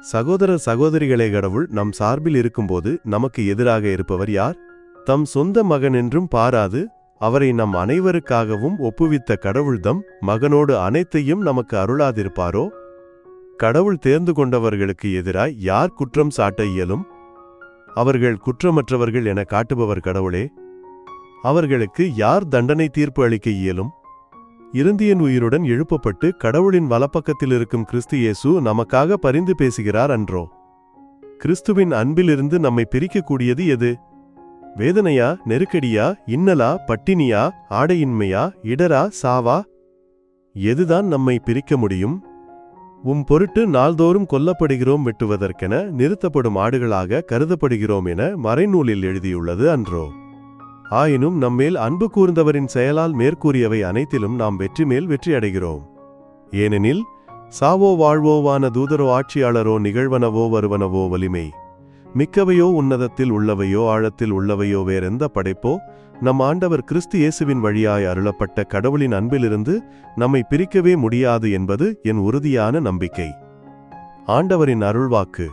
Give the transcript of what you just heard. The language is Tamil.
சகோதர சகோதரிகளே கடவுள் நம் சார்பில் இருக்கும்போது நமக்கு எதிராக இருப்பவர் யார்? தம் சொந்த மகன் என்றும் பாராது அவரை நம் அனைவருக்காகவும் ஒப்புவித்த கடவுள்தம் மகனோடு அனைத்தையும் நமக்கு அருளாதிருப்பாரோ? கடவுள் தேர்ந்து கொண்டவர்களுக்கு எதிராய் யார் குற்றம் சாட்ட இயலும்? அவர்கள் குற்றமற்றவர்கள் என காட்டுபவர் கடவுளே அவர்களுக்கு யார் தண்டனை தீர்ப்பு அளிக்க இயலும்? இருந்தியன் உயிருடன் எழுப்பப்பட்டு கடவுளின் வலப்பக்கத்தில் இருக்கும் கிறிஸ்து இயேசு நமக்காக பரிந்து பேசுகிறார் அன்றோ. கிறிஸ்துவின் அன்பிலிருந்து நம்மை பிரிக்கக்கூடியது எது? வேதனையா நெருக்கடியா இன்னலா பட்டினியா ஆடையின்மையா இடரா சாவா? எதுதான் நம்மை பிரிக்க முடியும்? உம் பொருட்டு நாள்தோறும் கொல்லப்படுகிறோம் வெட்டுவதற்கென நிறுத்தப்படும் ஆடுகளாக கருதப்படுகிறோம் என மறைநூலில் எழுதியுள்ளது அன்றோ. ஆயினும் நம்மேல் அன்பு கூர்ந்தவரின் செயலால் மேற்கூறியவை அனைத்திலும் நாம் வெற்றி மேல் வெற்றியடைகிறோம். ஏனெனில் சாவோ வாழ்வோவான தூதரோ ஆட்சியாளரோ நிகழ்வனவோ வருவனவோ வலிமை. மிக்கவையோ உன்னதத்தில் உள்ளவையோ ஆழத்தில் உள்ளவையோ வேறெந்த படைப்போ நம் ஆண்டவர் கிறிஸ்து இயேசுவின் வழியாய் அருளப்பட்ட கடவுளின் அன்பிலிருந்து நம்மை பிரிக்கவே முடியாது என்பது என் உறுதியான நம்பிக்கை. ஆண்டவரின் அருள்வாக்கு.